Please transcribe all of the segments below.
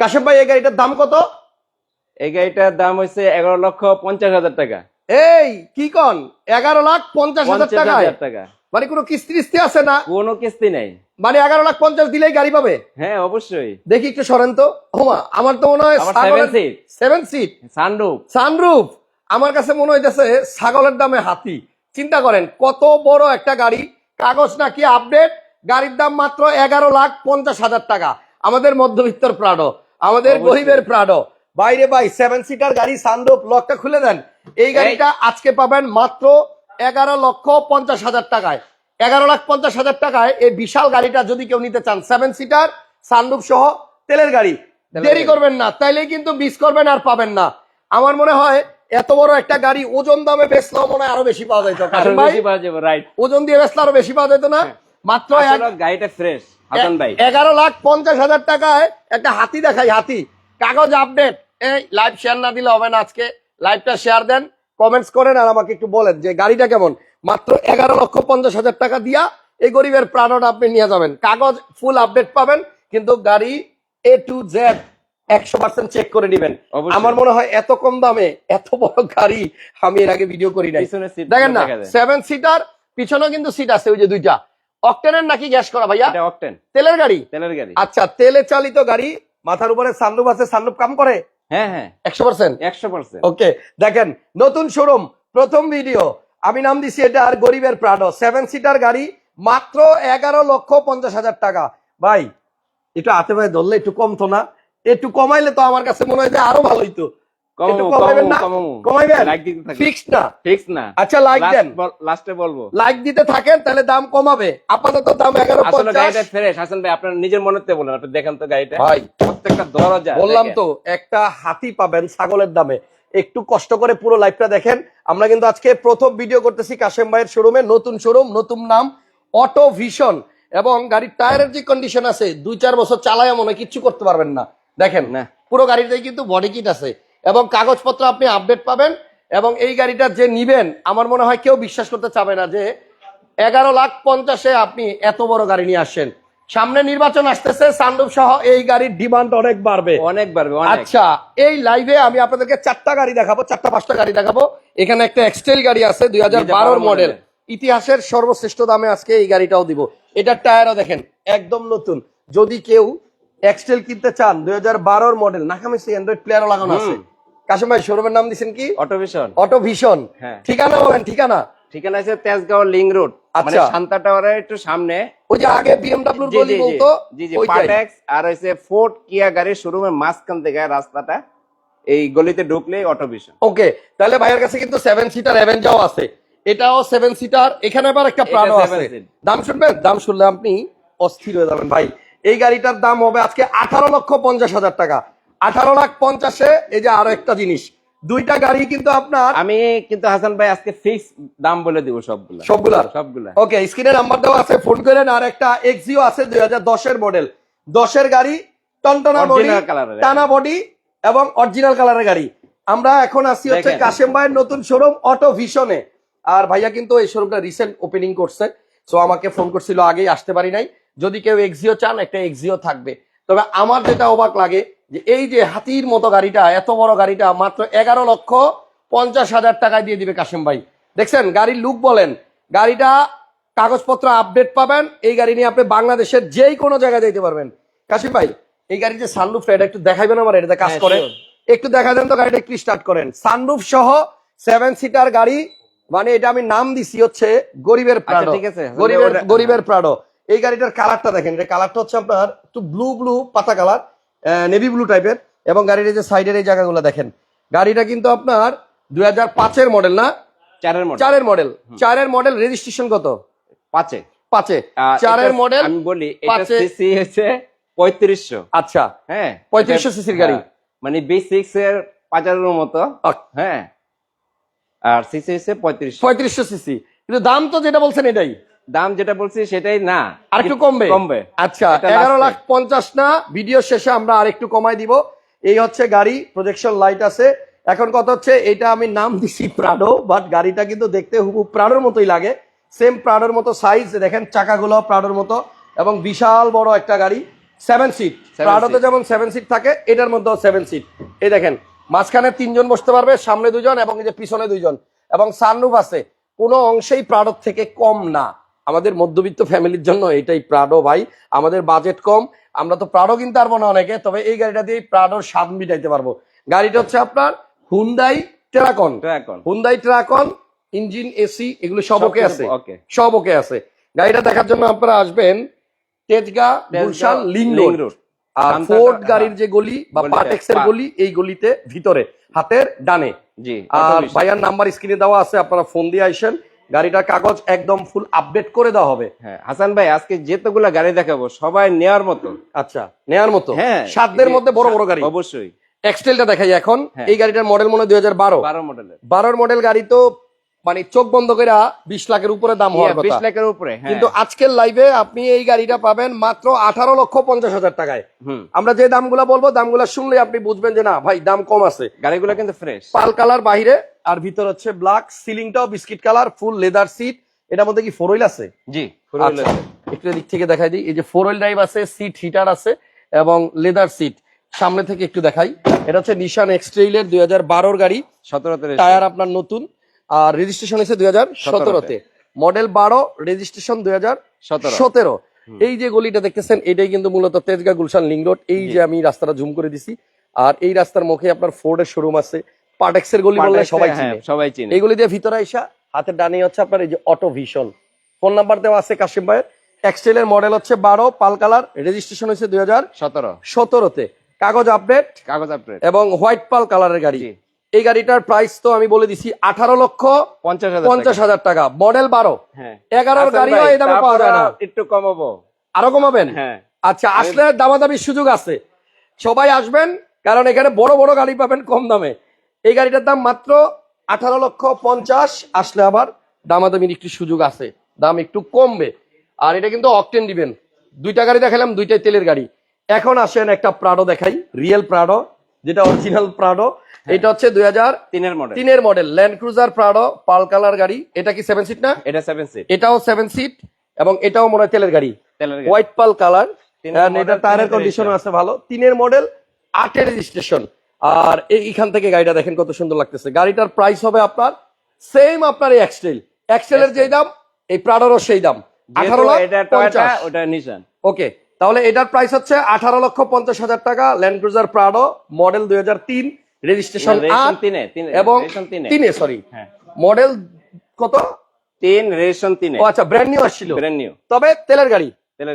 কাশেম ভাই এই গাড়িটার দাম কত? এই গাড়িটার দাম হচ্ছে এগারো লক্ষ পঞ্চাশ হাজার টাকা। এই কি কন? এগারো লাখ পঞ্চাশ হাজার টাকা টাকা। মানে কোনো কিস্তি কিস্তি আছে না? কোনো কিস্তি নেই। মানে এগারো লাখ পঞ্চাশ দিলেই গাড়ি পাবে? হ্যাঁ অবশ্যই। দেখি একটু সরেন তো। হোমা আমার তো মনে হয় seven seat seven seat sunroof. Sunroof. আমার কাছে মনে হইতেছে ছাগলের দামে হাতি। চিন্তা করেন কত বড় একটা গাড়ি? কাগজ নাকি আপডেট? গাড়ির দাম মাত্র এগারো লাখ পঞ্চাশ হাজার টাকা। আমাদের মধ্যবিত্তর প্রাডো আমাদের। গরিবের প্রাডো বাইরে বাই সেভেন সিটার গাড়ি সানরুফ লকটা খুলে দেন। এই গাড়িটা আজকে পাবেন মাত্র এগারো লক্ষ পঞ্চাশ হাজার টাকায়। এগারো লাখ পঞ্চাশ হাজার টাকায় এই বিশাল গাড়িটা যদি কেউ নিতে চান সেভেন সিটার সানরুফ সহ তেলের গাড়ি। দেরি করবেন না তাইলে কিন্তু মিস করবেন আর পাবেন না। আমার মনে হয় এত বড় একটা গাড়ি ওজন দামে বেচলেও মনে হয় আরও বেশি পাওয়া যাইতো। ভাই ওজন দিয়ে বেচলে আরও বেশি পাওয়া যেত না। মাত্র গাড়িটা ফ্রেশ হাসান ভাই। এগারো লাখ পঞ্চাশ হাজার টাকায় একটা হাতি দেখাই হাতি। কাগজ আপডেট এই লাইভ শেয়ার না দিলে হবে না আজকে। লাইভটা শেয়ার দেন কমেন্টস করেন আর আমাকে একটু বলেন যে গাড়িটা কেমন। মাত্র এগারো লক্ষ পঞ্চাশ হাজার টাকা দিয়া এই গরিবের প্রাণটা আপনি নিয়ে যাবেন। কাগজ ফুল আপডেট পাবেন কিন্তু গাড়ি এ টু জেড একশো পার্সেন্ট চেক করে নিবেন। আমার মনে হয় এত কম দামে এত বড় গাড়ি আমি এর আগে ভিডিও করি নাই। দেখেন না সেভেন সিটার পিছনেও কিন্তু সিট আছে ওই যে দুইটা। অকটেনের নাকি গ্যাস করা ভাইয়া? অকটেন। তেলের গাড়ি? তেলের গাড়ি। আচ্ছা তেলে চালিত গাড়ি মাথার উপরে সানরুফ আছে সানরুফ কাম করে? হ্যাঁ হ্যাঁ। একশো পার্সেন্ট একশো পার্সেন্ট ওকে দেখেন নতুন শোরুম প্রথম ভিডিও আমি নাম দিছি এটা আর গরিবের সেভেন সিটার গাড়ি মাত্র এগারো লক্ষ পঞ্চাশ হাজার টাকা। ভাই একটু হাতে ভাই ধরলে একটু কমতো না? একটু কমাইলে তো আমার কাছে মনে হয় যে আরও ভালো হইতো। একটু কমাবো কমাইবেন কমাবো না? কমাইবেন? লাইক দিতে থাকি ফিক্স না? ফিক্স না। আচ্ছা লাইক দেন। লাস্টে বলব। লাইক দিতে থাকেন তাহলে দাম কমাবে। আপাতত দাম এগারো আসলে গাড়িটা ফ্রেশ হাসান ভাই আপনার নিজের মনেতে বলেন আপনি দেখেন তো গাড়িটা। ভাই প্রত্যেকটা দরজা বললাম তো একটা হাতি পাবেন ছাগলের দামে। একটু কষ্ট করে পুরো লাইভটা দেখেন। আমরা কিন্তু আজকে প্রথম ভিডিও করতেছি কাশেম ভাইয়ের শোরুমে নতুন শোরুম নতুন নাম অটো ভিশন এবং গাড়ির টায়ারের যে কন্ডিশন আছে দুই চার বছর চালায় মনে হয় কিচ্ছু করতে পারবেন না। দেখেন। পুরো গাড়িটাই কিন্তু বডি কিট আছে। এবং কাগজপত্র আপনি আপডেট পাবেন এবং এই গাড়িটা যে নিবেন আমার মনে হয় কেউ বিশ্বাস করতে চাবে না যে এগারো লাখ পঞ্চাশে আপনি এত বড় গাড়ি নিয়ে আসছেন। সামনে নির্বাচন আসতেছে সানরুফ সহ এই গাড়ির ডিমান্ড অনেক বাড়বে। অনেক বাড়বে আচ্ছা এই লাইভে আমি আপনাদেরকে চারটা গাড়ি দেখাবো চারটা পাঁচটা গাড়ি দেখাবো। এখানে একটা এক্সটেল গাড়ি আছে দুই হাজার মডেল ইতিহাসের সর্বশ্রেষ্ঠ দামে আজকে এই গাড়িটাও দিব। এটার টায়ারও দেখেন একদম নতুন। যদি কেউ এক্সটেল কিনতে চান দুই হাজার বারোর মডেল নাকামিসি অ্যান্ড্রয়েড প্লেয়ারও লাগানো আছে। কাশিম ভাই শোরুমের নাম দিচ্ছেন কি? অটোভিশন অটো ভিশন হ্যাঁ। ঠিকানা বলেন ঠিকানা। ঠিকানা আছে তেজগাঁও লিং রোড। মানে আচ্ছা। শান্তা টাওয়ারের একটু সামনে। ওই যে আগে গলি জি। বলতো জি জি পাটেক্স আর হইছে কিয়া গাড়ির শোরুমের মাঝখান থেকে রাস্তাটা এই গলিতে ঢুকলেই অটোভিশন ওকে তাহলে ভাইয়ের কাছে কিন্তু সেভেন সিটার অ্যাভেঞ্জাও আছে। এটাও সেভেন সিটার এখানে আবার একটা প্রাণও আছে। দাম শুনবেন? দাম শুনলে আপনি অস্থির হয়ে যাবেন ভাই। এই গাড়িটার দাম হবে আজকে আঠারো লক্ষ পঞ্চাশ হাজার টাকা। আঠারো লাখ পঞ্চাশে এই যে আরও একটা জিনিস। দুইটা গাড়ি কিন্তু আপনার আমি কিন্তু হাসান ভাই আজকে ফিক্স দাম বলে দিব সবগুলা। সবগুলার সবগুলা। ওকে স্ক্রিনে নাম্বার দেওয়া আছে ফোন করেন। আর একটা এক্সিও আছে দুই হাজার দশের মডেল দশের গাড়ি টনটনা বডি। টানা বডি এবং অরিজিনাল কালারের গাড়ি। আমরা এখন আসছি হচ্ছে কাশেম ভাইয়ের নতুন শোরুম অটো ভিশনে আর ভাইয়া কিন্তু এই শোরুমটা রিসেন্ট ওপেনিং করছে। সো আমাকে ফোন করছিল আগেই আসতে পারি নাই। যদি কেউ এক্সিও চান একটা এক্সিও থাকবে। তবে আমার যেটা অবাক লাগে যে এই যে হাতির মতো গাড়িটা এত বড় গাড়িটা মাত্র এগারো লক্ষ পঞ্চাশ হাজার টাকায় দিয়ে দিবে কাশেম ভাই। দেখছেন গাড়ির লুক বলেন গাড়িটা কাগজপত্র আপডেট পাবেন এই গাড়ি নিয়ে আপনি বাংলাদেশের যেই কোনো জায়গায় যেতে পারবেন। কাশিম ভাই এই গাড়ি যে সানরুফ এটা একটু দেখাইবেন আমার এটাতে কাজ হ্যাঁ, করে? একটু দেখা দেন তো গাড়িটা একটু স্টার্ট করেন। সানরুফ সহ সেভেন সিটার গাড়ি মানে এটা আমি নাম দিছি হচ্ছে গরিবের প্রাডো ঠিক আছে। গরিবের গরিবের প্রাডো এই গাড়িটার কালারটা দেখেন এটা কালারটা হচ্ছে আপনার একটু ব্লু ব্লু পাতা কালার নেভি ব্লু টাইপের এবং গাড়ির এই যে সাইডের এই জায়গাগুলো দেখেন। গাড়িটা কিন্তু আপনার দুই হাজার পাঁচের মডেল না? চারের মডেল চারের মডেল চারের মডেল রেজিস্ট্রেশন কত? পাঁচে। পাঁচে। চারের মডেল আমি বলি এটা সিসি হচ্ছে পঁয়ত্রিশশো। আচ্ছা। হ্যাঁ। 3500 এটা- সিসির গাড়ি। হ্যাঁ, মানে বি সিক্স এর পাঁচারের মতো হ্যাঁ। আর সিসি হচ্ছে পঁয়ত্রিশ পঁয়ত্রিশশো সিসি কিন্তু দাম তো যেটা বলছেন এটাই। দাম যেটা বলছি সেটাই না আর একটু কমবে? কমবে। আচ্ছা এগারো লাখ পঞ্চাশ না ভিডিও শেষে আমরা আর একটু কমাই দিব। এই হচ্ছে গাড়ি প্রজেকশন লাইট আছে। এখন কথা হচ্ছে এটা আমি নাম দিছি প্রাডো বাট গাড়িটা কিন্তু দেখতে হুবু প্রাডোর মতোই লাগে। সেম প্রাডোর মতো সাইজ দেখেন চাকাগুলো প্রাডোর মতো এবং বিশাল বড় একটা গাড়ি সেভেন সিট প্রাডোতে যেমন সেভেন সিট থাকে এটার মধ্যেও সেভেন সিট এই দেখেন মাঝখানে তিনজন বসতে পারবে সামনে দুজন এবং এই যে পিছনে দুইজন এবং সানরুফ আছে কোনো অংশেই প্রাডোর থেকে কম না। আমাদের মধ্যবিত্ত ফ্যামিলির জন্য এটাই প্রাডো ভাই। আমাদের বাজেট কম আমরা তো প্রাডো কিনতে পারব না অনেকে তবে এই গাড়িটা দিয়ে প্রাডোর স্বাদ মিটাইতে পারব। গাড়িটা হচ্ছে আপনার Hyundai Terracan Hyundai Terracan engine AC এগুলো সব ওকে আছে। সব ওকে আছে। গাড়িটা দেখার জন্য আপনারা আসবেন তেজগা গুলশান লিং রোড আর হ্যাঁ। গাড়ির যে গলি বা গলিতে, পার্টেক্সের পা- গলি এই গলিতে ভিতরে হাতের ডানে। জি আর ভাইয়ার নাম্বার স্ক্রিনে দেওয়া আছে আপনারা ফোন দিয়ে আইসেন গাড়িটার কাগজ একদম ফুল আপডেট করে দেওয়া হবে। হ্যাঁ হাসান ভাই আজকে যেতগুলা গাড়ি দেখাবো সবাই নেওয়ার মতো। আচ্ছা নেয়ার মতো? হ্যাঁ সাতদের মধ্যে বড় বড় গাড়ি। অবশ্যই। এক্সটেলটা দেখাই এখন। হ্যাঁ। এই গাড়িটার মডেল মনে হয় দুই হাজার বারো। বারো মডেলের বারোর মডেল গাড়ি তো মানে চোখ বন্ধ করে বিশ লাখের উপরে দাম হওয়ার বিশ লাখের উপরে হ্যাঁ। কিন্তু আজকের লাইভে আপনি এই গাড়িটা পাবেন মাত্র আঠারো লক্ষ পঞ্চাশ হাজার টাকায়। আমরা যে দামগুলো বলব দামগুলো শুনলে আপনি বুঝবেন যে না ভাই দাম কম আছে। গাড়িগুলো কিন্তু ফ্রেশ পাল কালার বাইরে আর ভিতর হচ্ছে black সিলিংটাও biscuit colour full leather seat এটার মধ্যে কি ফোর হুইল আছে? জি আচ্ছা, একটু দিক থেকে দেখাই দিই। এই যে ফোর হুইল ড্রাইভ আছে সিট হিটার আছে এবং লেদার সিট সামনে থেকে একটু দেখাই। এটা হচ্ছে নিশান এক্সট্রেইলের দুই হাজার বারোর গাড়ি। সতেরোতে টায়ার আপনার নতুন। আর রেজিস্ট্রেশন হয়েছে দুই হাজার সতেরোতে। মডেল বারো রেজিস্ট্রেশন দুই হাজার সতেরো। সতেরো এই যে গলিটা দেখতেছেন এটাই কিন্তু মূলত তেজগা গুলশান লিং রোড। এই যে আমি রাস্তাটা জুম করে দিছি। আর এই রাস্তার মুখে আপনার ফোর্ডের শোরুম আছে। পাটেক্সের গলি বললে সবাই হ্যাঁ, চিনে। সবাই চিনে। এইগুলি দিয়ে ভিতরে আইসা হাতের ডানে হচ্ছে আপনার এই যে অটো ভিশন ফোন নাম্বার দেওয়া আছে কাশিম ভাইয়ের। এক্সটেলের মডেল হচ্ছে বারো পাল কালার রেজিস্ট্রেশন হয়েছে দুই হাজার সতেরো। সতেরোতে। কাগজ আপডেট কাগজ আপডেট এবং হোয়াইট পাল কালারের গাড়ি। এই গাড়িটার প্রাইস তো আমি বলে দিছি আঠারো লক্ষ পঞ্চাশ হাজার টাকা। মডেল বারো। হ্যাঁ। এগারোর গাড়িও এই দামে পাওয়া যায় না। একটু কমাবো। আরও কমাবেন? হ্যাঁ। আচ্ছা আসলে দামাদামির সুযোগ আছে। সবাই আসবেন কারণ এখানে বড় বড় গাড়ি পাবেন কম দামে। এই গাড়িটার দাম মাত্র আঠারো লক্ষ পঞ্চাশ। আসলে আবার দামাদামির একটু সুযোগ আছে। দাম একটু কমবে। আর এটা কিন্তু অকটেন দিবেন। দুইটা গাড়ি দেখালাম দুইটাই তেলের গাড়ি। এখন আসেন একটা প্রাডো দেখাই। রিয়েল প্রাডো যেটা অরিজিনাল প্রাডো এটা হচ্ছে দুই হাজার তিনের মডেল তিনের model Land Cruiser Prado pearl colour গাড়ি। এটা কি সেভেন সিট না? এটা সেভেন সিট এটাও সেভন সিট এবং এটাও মনে হয় তেলের গাড়ি। White pearl colour. এটা টায়ারের কন্ডিশন আছে ভালো। তিনের মডেল আটের রেজিস্ট্রেশন আর এইখান থেকে গাড়িটা দেখেন কত সুন্দর লাগতেছে। গাড়িটার প্রাইস হবে আপনার সেম আপনার এই এক্সটেল এক্সটেলের যেই দাম এই প্রাডোরও সেই দাম। আঠারো ওকে তাহলে এটার প্রাইস হচ্ছে আঠারো লক্ষ পঞ্চাশ হাজার টাকা ল্যান্ড ক্রুজার প্রাডো মডেল দুই হাজার তিন রেজিস্ট্রেশন এবং তিনে। সরি হ্যাঁ। মডেল কত? তিন রেশন তিনে। ও আচ্ছা ব্র্যান্ড নিউ আসছিল। ব্র্যান্ড নিউ তবে তেলের গাড়ি।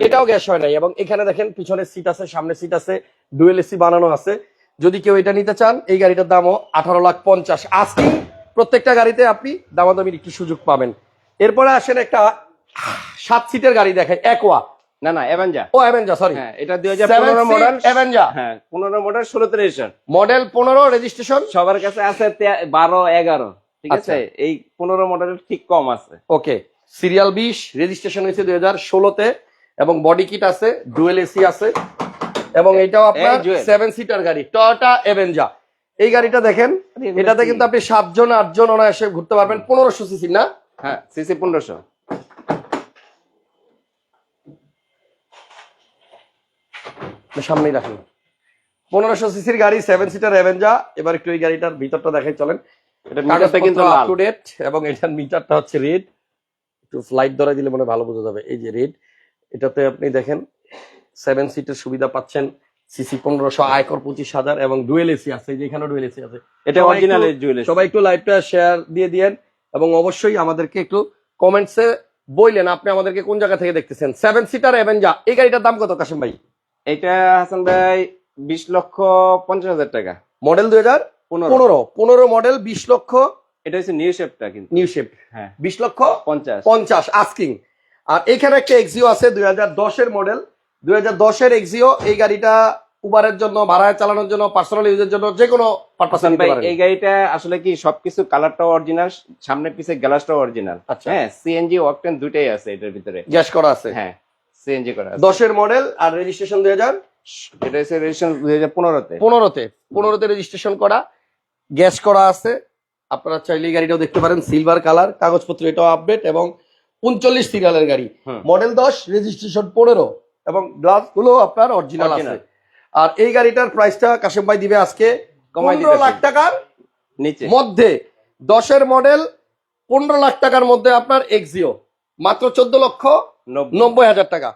এটাও গ্যাস হয় নাই এবং এখানে দেখেন পিছনে সিট আছে সামনে সিট আছে ডুয়েল এসি বানানো আছে। যদি কেউ এটা নিতে চান এই গাড়িটার দামও আঠারো লাখ পঞ্চাশ। আজকে প্রত্যেকটা গাড়িতে আপনি দামাদামির একটি সুযোগ পাবেন। এরপরে আসেন একটা সাত সিটের গাড়ি দেখেন একোয়া না না এভেঞ্জা ও অ্যাভেঞ্জা সরি হ্যাঁ এটা মডেল অ্যাভেঞ্জা হ্যাঁ পনেরো মডেল ষোলোতে রেশন মডেল পনেরো রেজিস্ট্রেশন সবার কাছে আছে তে- বারো এগারো। ঠিক আচ্ছা। আছে? এই পনেরো মডেল ঠিক কম আছে। ওকে সিরিয়াল বিশ রেজিস্ট্রেশন হয়েছে দুই হাজার ষোলোতে এবং বডি কিট আছে ডুয়েল এসি আছে। এবং এটাও আপনার। সেভেন সিটার গাড়ি টয়োটা এভেঞ্জা এই গাড়িটা দেখেন এটাতে? কিন্তু আপনি সাতজন আটজন অনায়াসে ঘুরতে পারবেন পনেরোশো সিসি না? হ্যাঁ। সিসি পনেরোশো। সামনেই রাখুন। পনেরোশো সিসির গাড়ি সেভেন সিটার এভেঞ্জা এবার একটু এই গাড়িটার ভিতরটা দেখাই চলেন। এটা মিটারটা কিন্তু আপ টু ডেট এবং এটার মিটারটা হচ্ছে রেড একটু ফ্লাইট ধরে দিলে মনে ভালো বোঝা যাবে। এই যে রেড এটাতে আপনি দেখেন সেভেন সিটের সুবিধা পাচ্ছেন সিসি পনেরোশো আয়কর পঁচিশ হাজার এবং ডুয়েল এসি আছে এই যে এখানেও ডুয়েল এসি আছে। এটা অরিজিনাল একটু- সবাই একটু লাইভটা শেয়ার দিয়ে দিয়েন এবং অবশ্যই আমাদেরকে একটু কমেন্টসে বললেন আপনি আমাদেরকে কোন জায়গা থেকে দেখতেছেন? সেভেন সিটার এভেঞ্জা এই গাড়িটার দাম কত কাশিম ভাই? এটা হাসান ভাই বিশ লক্ষ পঞ্চাশ হাজার টাকা। মডেল দুই হাজার পনেরো। পনেরো। পনেরো মডেল বিশ লক্ষ এটা হচ্ছে নিউ শেপটা কিন্তু। নিউ শেপ হ্যাঁ। বিশ লক্ষ পঞ্চাশ। পঞ্চাশ আস্কিং আর এখানে একটা এক্সিও আছে দুই হাজার দশের মডেল দুই হাজার দশের এক্সিও এই গাড়িটা উবারের জন্য ভাড়ায় চালানোর জন্য পার্সোনাল ইউজের জন্য যে কোনো পারপাসে নিতে পারেন। এই গাড়িটা আসলে কি সবকিছু কালারটাও অরিজিনাল সামনে পিছে গ্লাসটাও অরিজিনাল। হ্যাঁ সিএনজি ওয়াকটেন দুইটাই আছে এটার ভিতরে। গ্যাস করা আছে। হ্যাঁ সিএনজি করা আছে। দশের মডেল আর রেজিস্ট্রেশন দুই হাজার? এটা হচ্ছে রেজিস্ট্রেশন দুই হাজার পনেরোতে। পনেরোতে। পনেরোতে রেজিস্ট্রেশন করা। গ্যাস করা আছে। আপনারা চাইলে গাড়িটাও দেখতে পারেন। সিলভার কালার কাগজপত্র এটাও আপডেট এবং উনচল্লিশ সিরিয়ালের গাড়ি। মডেল দশ রেজিস্ট্রেশন পনেরো। এবং গ্লাসগুলো আপনার অরিজিনাল আছে। আর এই গাড়িটার প্রাইসটা কাশেম ভাই দিবে আজকে পনেরো লাখ টাকার নিচে। মধ্যে। দশের মডেল পনেরো লাখ টাকার মধ্যে আপনার এক্সিও মাত্র চোদ্দ লক্ষ নব্বই। হাজার টাকা।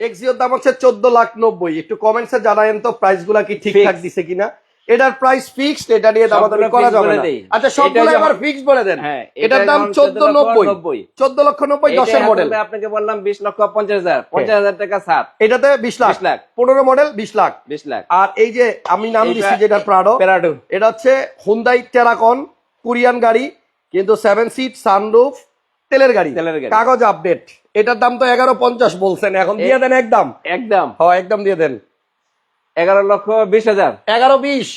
এক্সিওর দাম হচ্ছে চোদ্দ লাখ নব্বই। একটু কমেন্টসে জানায়েন তো প্রাইসগুলা কি ঠিকঠাক। দিছে কিনা। এটার প্রাইস ফিক্সড এটা নিয়ে দামাদামি করা যাবে না। আচ্ছা সবগুলো এবার ফিক্সড বলে দেন। হ্যাঁ এটার দাম যেমন চোদ্দ 14 লক্ষ নব্বই। নব্বই। চোদ্দ লক্ষ নব্বই এটা দশের এখন মডেল আপনাকে বললাম বিশ লক্ষ পঞ্চাশ হাজার। পঞ্চাশ হাজার টাকা সাত এটাতে বিশ লাখ। 20 লাখ। পনেরো মডেল বিশ লাখ। বিশ লাখ। আর এই যে আমি নাম দিচ্ছি যেটা প্রাডো প্যারাডো এটা হচ্ছে হুন্দাই টেরাকন কোরিয়ান গাড়ি কিন্তু সেভেন সিট সানরুফ তেলের গাড়ি। তেলের গাড়ি। কাগজ আপডেট এটার দাম তো এগারো পঞ্চাশ বলছেন। এখন দিয়ে দেন একদম। একদম। হ্যাঁ একদম দিয়ে দেন। এগারো লক্ষ বিশ হাজার। এগারো বিশ।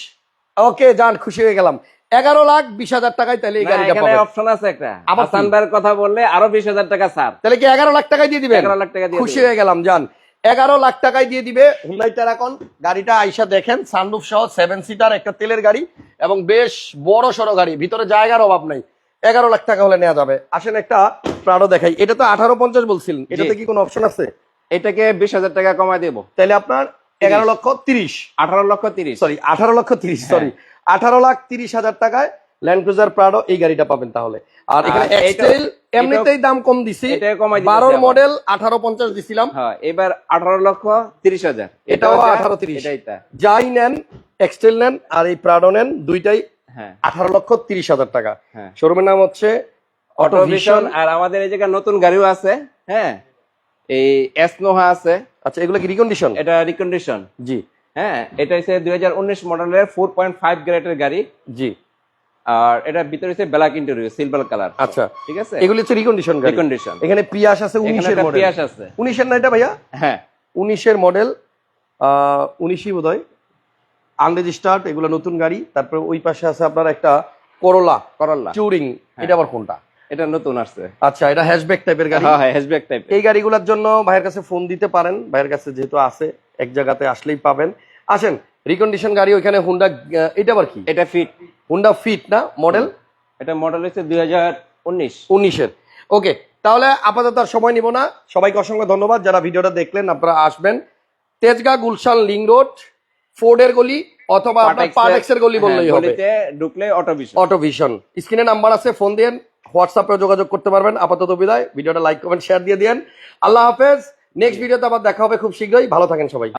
ওকে যান খুশি হয়ে গেলাম। এগারো লাখ বিশ হাজার টাকায় তাহলে এই গাড়িটা পাবেন। অপশন আছে একটা। আবার হাসান ভাইয়ের কথা বললে আরও বিশ হাজার টাকা ছাড়। তাহলে কি এগারো লাখ টাকায় দিয়ে দিবেন? 11 লাখ টাকা দিয়ে খুশি হয়ে গেলাম যান এগারো লাখ টাকায় দিয়ে দিবে হুন্দাই টেরাকন গাড়িটা আইসা দেখেন সানরুফ সহ সেভেন সিটার একটা তেলের গাড়ি এবং বেশ বড় সড়ো গাড়ি ভিতরে জায়গার অভাব নাই। এগারো লাখ টাকা হলে নেওয়া যাবে। আসেন একটা প্রাডো দেখাই। এটা তো আঠারো পঞ্চাশ বলছিলেন। এটাতে কি কোনো অপশন আছে? এটাকে বিশ হাজার টাকা কমাই দেবো। তাহলে আপনার এগারো লক্ষ তিরিশ। আঠারো লক্ষ তিরিশ। সরি আঠারো লক্ষ তিরিশ হ্যাঁ। সরি আঠারো লাখ তিরিশ হাজার টাকায় ল্যান্ড ক্রুজার প্রাডো এই গাড়িটা পাবেন তাহলে। আর এখানে এক্সটেল এমনিতেই দাম কম দিছি। আবার। মডেল আঠারো পঞ্চাশ দিছিলাম। হ্যাঁ এবার আঠারো লক্ষ তিরিশ হাজার। এটাও যা, 18 30 এটা এটা যাই নেন এক্সটেল নেন আর এই প্রাডো নেন দুইটাই হ্যাঁ। আঠারো লক্ষ তিরিশ হাজার টাকা। হ্যাঁ। শোরুমের নাম হচ্ছে অটো ভিশন আর আমাদের এই জায়গায় নতুন গাড়িও আছে হ্যাঁ? এই এসনোহা আছে। আচ্ছা এগুলো কি রিকন্ডিশন এটা রিকন্ডিশন জি। হ্যাঁ এটা হচ্ছে দুই হাজার উনিশ মডেলের ফোর পয়েন্ট ফাইভ গ্রেডের গাড়ি। জি। আর এটা ভিতরে হচ্ছে ব্ল্যাক ইন্টেরিয়র সিলভার কালার আচ্ছা। ঠিক আছে? এগুলি হচ্ছে রিকন্ডিশন গাড়ি। রিকন্ডিশন এখানে পিয়াস আছে উনিশের মডেল পিয়াস আছে। উনিশের না এটা ভাইয়া? হ্যাঁ। উনিশের মডেল উনিশই বোধ হয় আনরেজিস্টার্ড এগুলো নতুন গাড়ি। তারপরে ওই পাশে আছে আপনার একটা করোলা করল্লা টুরিং এটা আবার কোনটা? এটা নতুন আসছে। আচ্ছা এটা হ্যাশব্যাক টাইপের গাড়ি? হ্যাঁ হ্যাঁ হ্যাশব্যাক টাইপ এই গাড়িগুলোর জন্য ভাইয়ের কাছে ফোন দিতে পারেন। ভাইয়ের কাছে যেহেতু আছে এক জায়গাতে আসলেই পাবেন। আসেন রিকন্ডিশন গাড়ি ওইখানে হুন্ডা এটা আবার কি? এটা ফিট হুন্ডা ফিট না? মডেল এটা মডেল হচ্ছে দুই হাজার উনিশ। উনিশের। ওকে তাহলে আপাতত আর সময় নিব না। সবাইকে অসংখ্য ধন্যবাদ। যারা ভিডিওটা দেখলেন আপনারা আসবেন। তেজগাঁ গুলশান লিং রোড ফোর্ডের গলি অথবা পার্টেক্সের গলি বললেই হবে। গলিতে ঢুকলে অটো ভিশন অটো ভিশন স্ক্রিনে নাম্বার আছে ফোন দিন হোয়াটসঅ্যাপে যোগাযোগ করতে পারবেন। আপাতত বিদায়। ভিডিওটা লাইক কমেন্ট শেয়ার দিয়ে দিন আল্লাহ হাফেজ। নেক্সট ভিডিওতে আবার দেখা হবে খুব শীঘ্রই। ভালো থাকেন সবাই।